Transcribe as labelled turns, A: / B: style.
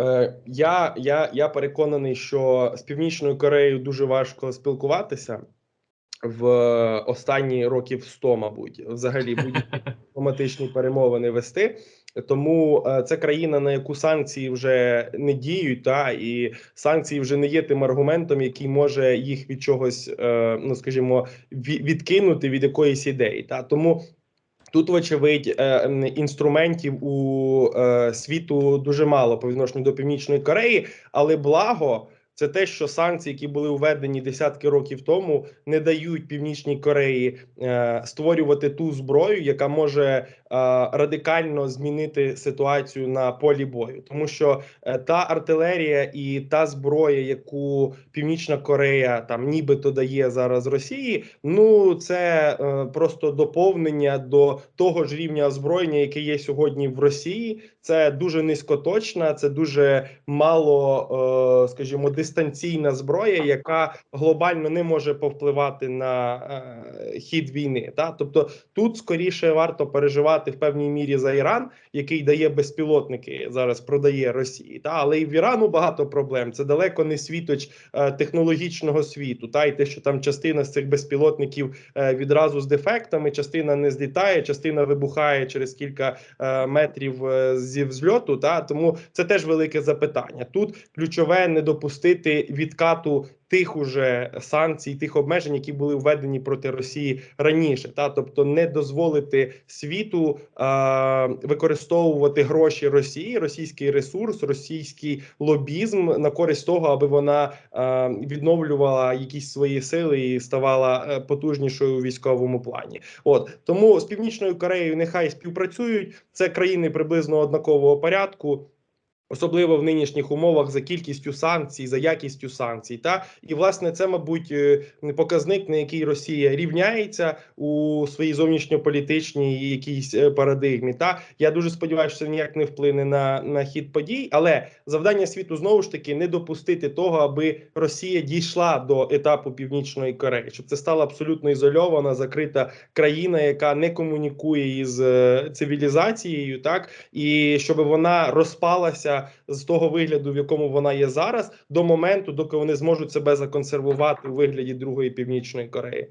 A: Е, я, я, я переконаний, що з Північною Кореєю дуже важко спілкуватися в останні років 100, мабуть, взагалі будь-які дипломатичні перемовини вести. Тому е, це країна, на яку санкції вже не діють, та і санкції вже не є тим аргументом, який може їх від чогось, е, ну скажімо, відкинути від якоїсь ідеї. Та тому Тут, вочевидь, е, інструментів у е, світу дуже мало по відношенню до Північної Кореї, але благо. Це те, що санкції, які були введені десятки років тому, не дають Північній Кореї е, створювати ту зброю, яка може е, радикально змінити ситуацію на полі бою, тому що е, та артилерія і та зброя, яку Північна Корея там нібито дає зараз Росії, ну це е, просто доповнення до того ж рівня озброєння, яке є сьогодні в Росії. Це дуже низькоточна, це дуже мало, е, скажімо, дистанційна зброя, яка глобально не може повпливати на е, хід війни. Та тобто тут скоріше варто переживати в певній мірі за Іран, який дає безпілотники зараз, продає Росії. Та але і в Ірану багато проблем. Це далеко не світоч е, технологічного світу. Та й те, що там частина з цих безпілотників е, відразу з дефектами, частина не злітає, частина вибухає через кілька е, метрів е, зі взльоту. Та тому це теж велике запитання. Тут ключове не допустити відкату тих уже санкцій, тих обмежень, які були введені проти Росії раніше, та тобто не дозволити світу е, використовувати гроші Росії, російський ресурс, російський лобізм на користь того, аби вона е, відновлювала якісь свої сили і ставала е, потужнішою у військовому плані. От тому з північною Кореєю нехай співпрацюють. Це країни приблизно однакового порядку. Особливо в нинішніх умовах за кількістю санкцій, за якістю санкцій, та і власне це, мабуть, е, показник, на який Росія рівняється у своїй зовнішньополітичній якійсь е, парадигмі. Та я дуже сподіваюся, що це ніяк не вплине на, на хід подій, але завдання світу знову ж таки не допустити того, аби Росія дійшла до етапу Північної Кореї, щоб це стала абсолютно ізольована, закрита країна, яка не комунікує із е, цивілізацією, так і щоб вона розпалася з того вигляду, в якому вона є зараз, до моменту, доки вони зможуть себе законсервувати у вигляді другої північної Кореї.